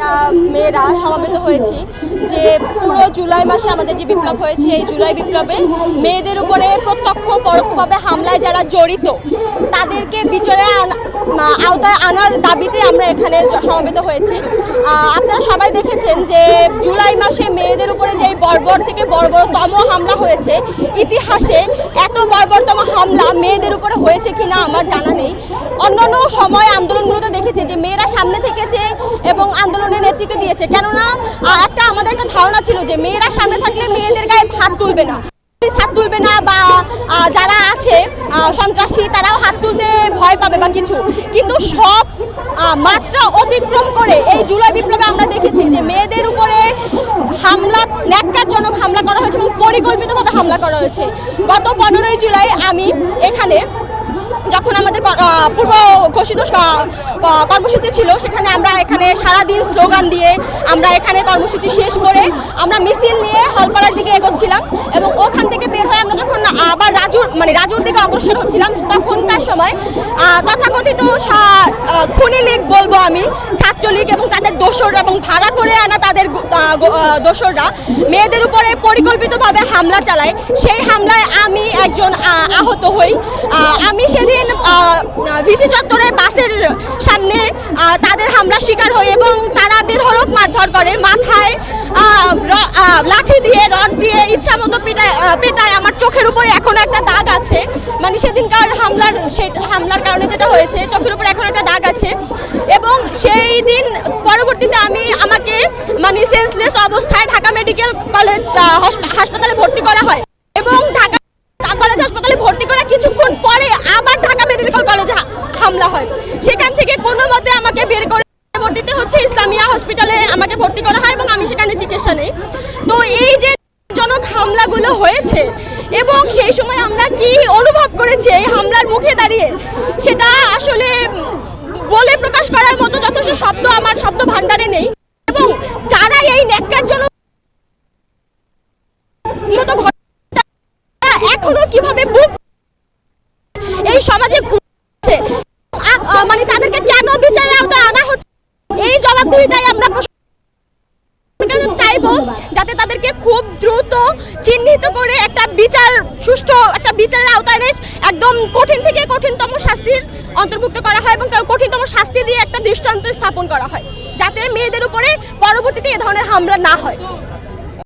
จะ মেয়েরা সমাবেত হয়েছি যে পুরো জুলাই মাসে আমাদের যে বিপ্লব হয়েছে, এই জুলাই বিপ্লবে মেয়েদের উপরে প্রত্যক্ষ পরোক্ষভাবে হামলায় যারা জড়িত, তাদেরকে বিচারে আওতায় আনার দাবিতে আমরা এখানে সমবেত হয়েছি। আপনারা সবাই দেখেছেন যে জুলাই মাসে মেয়েদের উপরে যেই বর্বর থেকে বর্বরতম হামলা হয়েছে, ইতিহাসে এত বর্বরতম হামলা মেয়েদের উপরে হয়েছে কিনা আমার জানা নেই। অন্যান্য সময় আন্দোলনগুলোতে দেখেছি যে মেয়েরা সামনে থেকেছে এবং আন্দোলনের নেতৃত্ব দিয়েছে। কেননা একটা আমাদের একটা ধারণা ছিল যে মেয়েরা সামনে থাকলে মেয়েদের গায়ে হাত তুলবে না। হাত তুলবে না বা যারা আছে সন্ত্রাসী, তারাও হাত তুলতে ভয় পাবে বা কিছু। কিন্তু সব মাত্রা অতিক্রম করে এই জুলাই বিপ্লবে আমরা দেখেছি যে মেয়েদের উপরে হামলা, ন্যাক্কারজনক হামলা করা হয়েছে এবং পরিকল্পিতভাবে হামলা করা হয়েছে। গত পনেরোই জুলাই আমি এখানে যখন আমাদের কর- আহ, পূর্ব ঘোষিত কর্মসূচি ছিল। সেখানে আমরা এখানে সারা দিন স্লোগান দিয়ে আমরা এখানে কর্মসূচি শেষ করে আমরা মিছিল নিয়ে হলপাড়ার দিকে এগোচ্ছিলাম এবং ওখান থেকে বের হয়ে আমরা যখন আবার রাজুর মানে রাজুর দিকে অগ্রসর হচ্ছিলাম, তখনকার সময় তথাকথিত খুনি লীগ বলব আমি, ছাত্রলীগ এবং তাদের দোসর এবং ভাড়া করে আনা তাদের দোসররা মেয়েদের উপরে পরিকল্পিতভাবে হামলা চালায়। সেই হামলায় আমি একজন আহত হই। আমি সেদিন ভিসি চত্বরে বাসের সামনে তাদের হামলার শিকার হই এবং তারা বেধরক মারধর করে। মাথায় লাঠি দিয়ে, রড দিয়ে ইচ্ছা মতো পেটায় পেটায়। আমার চোখের উপরে এখন একটা দাগ আছে। মানে সেদিনকার হামলার সেই হামলার কারণে যেটা হয়েছে, চোখের উপরে এখন একটা দাগ আছে। এবং সেই দিন পরবর্তীতে আমি আমাকে মানে সেন্সলেস অবস্থায় ঢাকা মেডিকেল কলেজ হাসপাতালে ভর্তি করা হয়। এবং ঢাকা কলেজ হাসপাতালে ভর্তি করা কিছুক্ষণ পরে হামলা হয়। সেখান থেকে কোনো মতে আমাকে বের করে ভর্তিতে হচ্ছে ইসলামিয়া হসপিটালে আমাকে ভর্তি করা হয় এবং আমি সেখানে চিকিৎসা নেই। তো এই যে জনক হামলাগুলো হয়েছে এবং সেই সময় আমরা কি অনুভব করেছি এই হামলার মুখে দাঁড়িয়ে, সেটা আসলে বলে প্রকাশ করার মতো যথেষ্ট শব্দ আমার শব্দ ভাণ্ডারে নেই। এবং যারা এই ন্যাক্কার জনক মতো এখনও কীভাবে বুক এই সমাজে ঘুরছে আ- আ, মানে তাদেরকে কেন বিচারের আওতায় আনা হচ্ছে জবাবদিহিটাই আমরা চাইব যাতে তাদেরকে খুব দ্রুত চিহ্নিত করে একটা বিচার, সুষ্ঠু একটা বিচারের আওতায় একদম কঠিন থেকে কঠিনতম শাস্তির অন্তর্ভুক্ত করা হয় এবং কঠিনতম শাস্তি দিয়ে একটা দৃষ্টান্ত স্থাপন করা হয়, যাতে মেয়েদের উপরে পরবর্তীতে এ ধরনের হামলা না হয়।